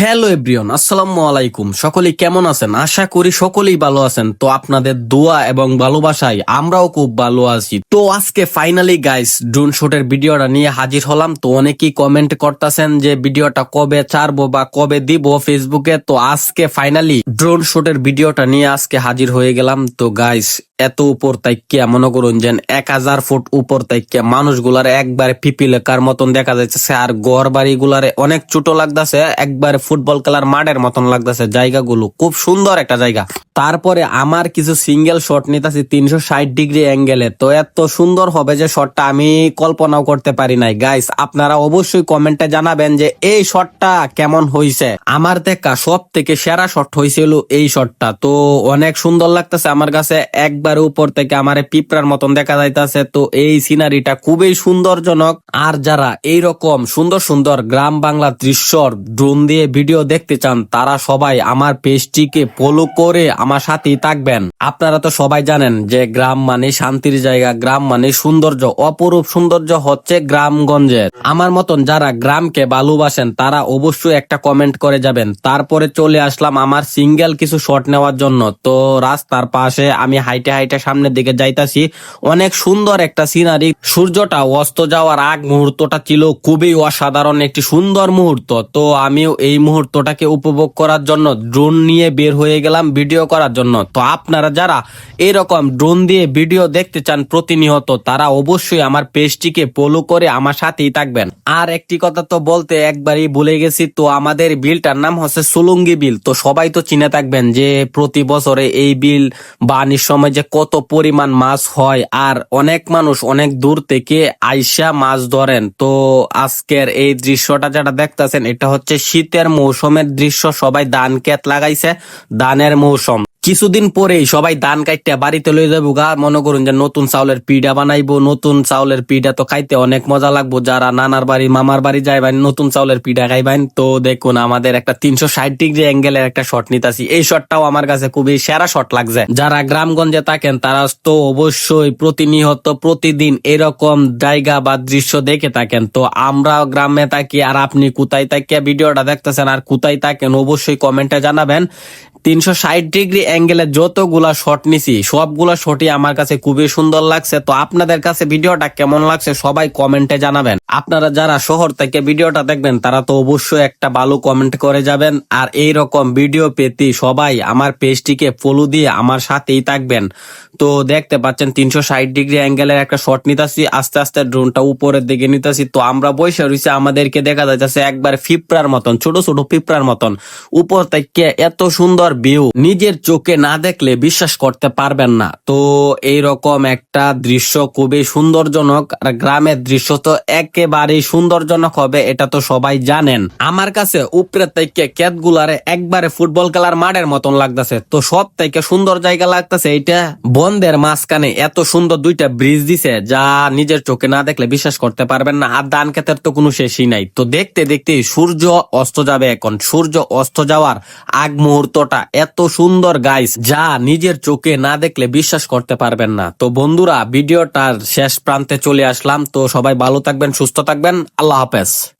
Hello everyone আসসালামু আলাইকুম। সকলেই কেমন আছেন? আশা করি সকলেই ভালো আছেন। তো আপনাদের দোয়া এবং ভালোবাসায় আমরাও খুব ভালো আছি। তো আজকে ফাইনালি গাইস ড্রোন শুটের ভিডিওটা নিয়ে হাজির হলাম। তো অনেকেই কমেন্ট করতেছেন যে ভিডিওটা কবে ছাড়বো বা কবে দিব ফেসবুকে তো আজকে ফাইনালি ড্রোন শুটের ভিডিওটা নিয়ে আজকে হাজির হয়ে গেলাম। তো গাইস এত উপর তাইকিয়া মনে করুন যে এক হাজার ফুট উপর তাইকিয়া মানুষগুলার একবারে পিপিলেকার মতন দেখা যাচ্ছে আর ঘর বাড়ি গুলারে অনেক ছোট লাগতেছে। একবারে ফুটবল খেলার মাঠের মতন লাগতেছে, জায়গাগুলো খুব সুন্দর একটা জায়গা। তারপরে আমার কিছু সিঙ্গেল শট নিতেছি তিনশো ষাট ডিগ্রি অ্যাঙ্গেলে তো এত সুন্দর হবে যে শটটা আমি কল্পনাও করতে পারি নাই। গাইস আপনারা অবশ্যই কমেন্টে জানাবেন যে এই শটটা কেমন হইছে। আমার দেখা সব থেকে সেরা শট হয়েছিল এই শটটা তো অনেক সুন্দর লাগতেছে আমার কাছে। একবার উপর থেকে আমার পিঁপড়ার মতন দেখা যাইতাছে। তো এই সিনারিটা খুবই সুন্দরজনক। আর যারা এই রকম সুন্দর সুন্দর গ্রাম বাংলা দৃশ্যর ড্রোন দিয়ে ভিডিও দেখতে চান, তারা সবাই আমার পেজটিকে ফলো করে আমার সাথেই থাকবেন। আপনারা তো সবাই জানেন যে গ্রাম মানে শান্তির জায়গা, গ্রাম মানে সৌন্দর্য, অপরূপ সৌন্দর্য হচ্ছে গ্রামগঞ্জের। আমার মতন যারা গ্রামকে ভালোবাসেন, তারা অবশ্যই একটা কমেন্ট করে যাবেন। তারপরে চলে আসলাম আমার সিঙ্গেল কিছু শট নেওয়ার জন্য। তো রাস্তার পাশে আমি হাইটে হাইটে সামনের দিকে যাইতাছি। অনেক সুন্দর একটা সিনারি সূর্যটা অস্ত যাওয়ার আগ মুহূর্তটা ছিল খুবই অসাধারণ একটি সুন্দর মুহূর্ত। তো আমিও এই মুহূর্তটাকে উপভোগ করার জন্য ড্রোন নিয়ে বের হয়ে গেলাম ভিডিও করার জন্য। তো আপনারা যারা এরকম ড্রোন দিয়ে ভিডিও দেখতে চান প্রতিনিয়ত, তারা অবশ্যই আমার পেজটিকে ফলো করে আমার সাথেই থাকবেন। আর একটি কথা তো বলতে একবারই ভুলে গেছি, তো আমাদের বিলটার নাম হচ্ছে সুলুঙ্গি বিল। তো সবাই তো চিনে থাকবেন যে প্রতি বছরে এই বিল বানির সময় যে কত পরিমাণ মাছ হয়, আর অনেক মানুষ অনেক দূর থেকে আইসা মাছ ধরেন। তো আজকের এই দৃশ্যটা যেটা দেখতেছেন, এটা হচ্ছে শীতের মৌসুমের দৃশ্য সবাই দান ক্ষেত লাগাইছে দানের মৌসুম। কিছুদিন পরেই সবাই ধান কাটতে বাড়িতে লয়ে যাব গা। মনে করুন যে নতুন চাউলের পিঠা বানাইবো, নতুন চাউলের পিঠা তো খাইতে অনেক মজা লাগবো। যারা নানার বাড়ি, মামার বাড়ি যাইবেন নতুন চাউলের পিঠা খাইবেন তো দেখুন, আমাদের একটা তিনশো ষাট ডিগ্রি অ্যাঙ্গেলের একটা শট নিতাছি। এই শটটাও আমার কাছে খুবই সেরা শট লাগছে। যারা গ্রামগঞ্জে থাকেন, তারা তো অবশ্যই প্রতিনিয়ত, প্রতিদিন এরকম জায়গা বা দৃশ্য দেখে থাকেন। তো আমরা গ্রামে থাকি, আর আপনি কোথায় থাকিয়া ভিডিওটা দেখতেছেন আর কোথায় থাকেন, অবশ্যই কমেন্টে জানাবেন। তিনশো ষাট ডিগ্রি অ্যাঙ্গেলে যতগুলা শট নিছি, সবগুলা শটই আমার কাছে খুবই সুন্দর লাগছে। তো আপনাদের কাছে ভিডিওটা কেমন লাগছে সবাই কমেন্টে জানাবেন। আপনারা যারা শহর থেকে ভিডিওটা দেখবেন, তারা তো অবশ্যই একটা ভালো কমেন্ট করে যাবেন। আর এই রকম ভিডিও পেতে সবাই আমার পেজটিকে ফলো দিয়ে আমার সাথেই থাকবেন। তো দেখতে পাচ্ছেন, তিনশো ষাট ডিগ্রি অ্যাঙ্গেলের একটা শট নিতেছি, আস্তে আস্তে ড্রোনটা উপরের দিকে নিতেছি। তো আমরা বসে রয়েছি আমাদেরকে দেখা যাচ্ছে একবার ফিপড়ার মতন, ছোট ছোট ফিপড়ার মতন। উপর থেকে এত সুন্দর ভিউ নিজের চোখে না দেখলে বিশ্বাস করতে পারবেন না। তো এইরকম একটা দৃশ্য খুবই সুন্দরজনক, আর গ্রামের দৃশ্য তো একেবারেই সুন্দরজনক হবে, এটা তো সবাই জানেন। আমার কাছে উপরে থেকে ক্ষেত গুলারে একবারে ফুটবল খেলার মাঠের মতন লাগতেছে। তো সব থেকে সুন্দর জায়গা লাগতেছে এইটা বন্ধের মাঝখানে। এত সুন্দর দুইটা ব্রিজ দিছে, যা নিজের চোখে না দেখলে বিশ্বাস করতে পারবেন না, আর ধান ক্ষেতের তো কোনো শেষই নাই। তো দেখতে দেখতে সূর্য অস্ত যাবে এখন। সূর্য অস্ত যাওয়ার আগ মুহূর্তটা এত সুন্দর গাইস যা নিজের চোখে না দেখলে বিশ্বাস করতে পারবেন না। তো বন্ধুরা, ভিডিওটার শেষ প্রান্তে চলে আসলাম। তো সবাই ভালো থাকবেন, সুস্থ থাকবেন। আল্লাহ হাফেজ।